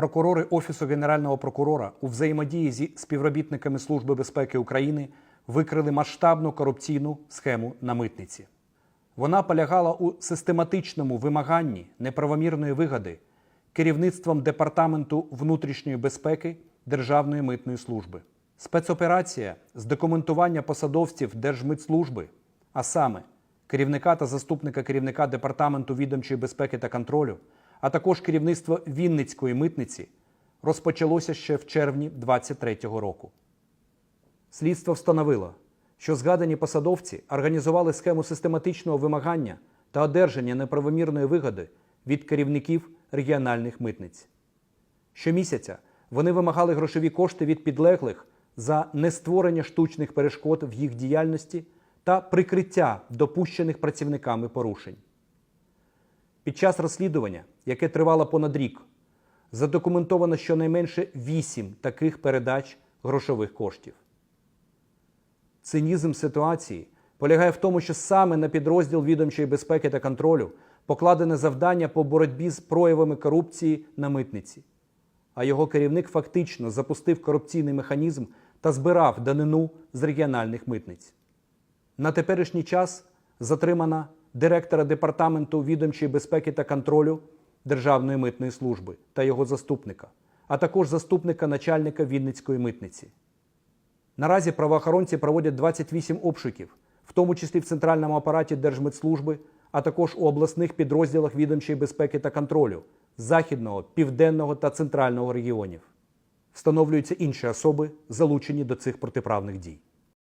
Прокурори Офісу Генерального прокурора у взаємодії зі співробітниками Служби безпеки України викрили масштабну корупційну схему на митниці. Вона полягала у систематичному вимаганні неправомірної вигоди керівництвом Департаменту внутрішньої безпеки Державної митної служби. Спецоперація з документування посадовців Держмитслужби, а саме керівника та заступника керівника Департаменту відомчої безпеки та контролю, а також керівництво Вінницької митниці, розпочалося ще в червні 2023 року. Слідство встановило, що згадані посадовці організували схему систематичного вимагання та одержання неправомірної вигоди від керівників регіональних митниць. Щомісяця вони вимагали грошові кошти від підлеглих за нестворення штучних перешкод в їх діяльності та прикриття допущених працівниками порушень. Під час розслідування, яке тривало понад рік, задокументовано щонайменше вісім таких передач грошових коштів. Цинізм ситуації полягає в тому, що саме на підрозділ відомчої безпеки та контролю покладене завдання по боротьбі з проявами корупції на митниці. А його керівник фактично запустив корупційний механізм та збирав данину з регіональних митниць. На теперішній час затримана директора департаменту відомчої безпеки та контролю Державної митної служби та його заступника, а також заступника начальника Вінницької митниці. Наразі правоохоронці проводять 28 обшуків, в тому числі в центральному апараті Держмитслужби, а також у обласних підрозділах відомчої безпеки та контролю Західного, Південного та Центрального регіонів. Встановлюються інші особи, залучені до цих протиправних дій.